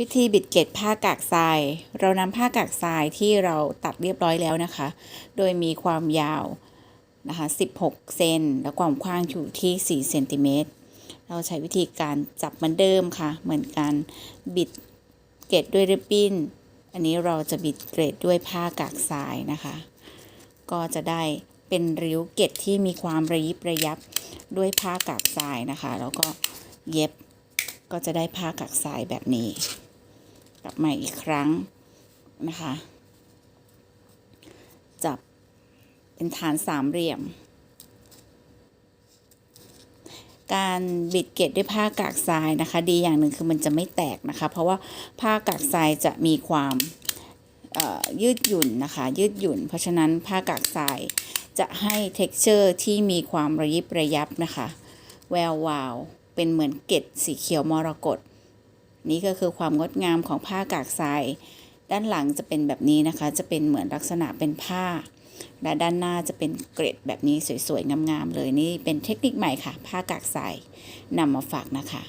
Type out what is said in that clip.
วิธีบิดเกล็ดผ้ากากทราย เรานำผ้ากากทรายที่เราตัดเรียบร้อยแล้วนะคะ โดยมีความยาวนะคะ16 เซนและความกว้างอยู่ที่4เซนติเมตร เราใช้วิธีการจับเหมือนเดิมค่ะ เหมือนการบิดเกล็ดด้วยริบบิ้น อันนี้เราจะบิดเกล็ดด้วยผ้ากากทรายนะคะ ก็จะได้เป็นริ้วเกล็ดที่มีความระยิบระยับด้วยผ้ากากทรายนะคะ แล้วก็เย็บก็จะได้ผ้ากากทรายแบบนี้ กลับมาอีกครั้งนะคะ จับเป็นฐานสามเหลี่ยม การบิดเกล็ดด้วยผ้ากากทรายนะคะ ดีอย่างหนึ่งคือมันจะไม่แตกนะคะ เพราะว่าผ้ากากทรายจะมีความยืดหยุ่นนะคะ ยืดหยุ่น เพราะฉะนั้นผ้ากากทรายจะให้ t e x t อร์ที่มีความระยิบระยับนะคะ แวววาว เป็นเหมือนเกล็ดสีเขียวมรกต นี่ก็คือความงดงามของผ้ากากทราย ด้านหลังจะเป็นแบบนี้นะคะ จะเป็นเหมือนลักษณะเป็นผ้า และด้านหน้าจะเป็นเกร็ดแบบนี้สวยๆงามๆเลยนี่เป็นเทคนิคใหม่ค่ะ ผ้ากากทรายนำมาฝากนะคะ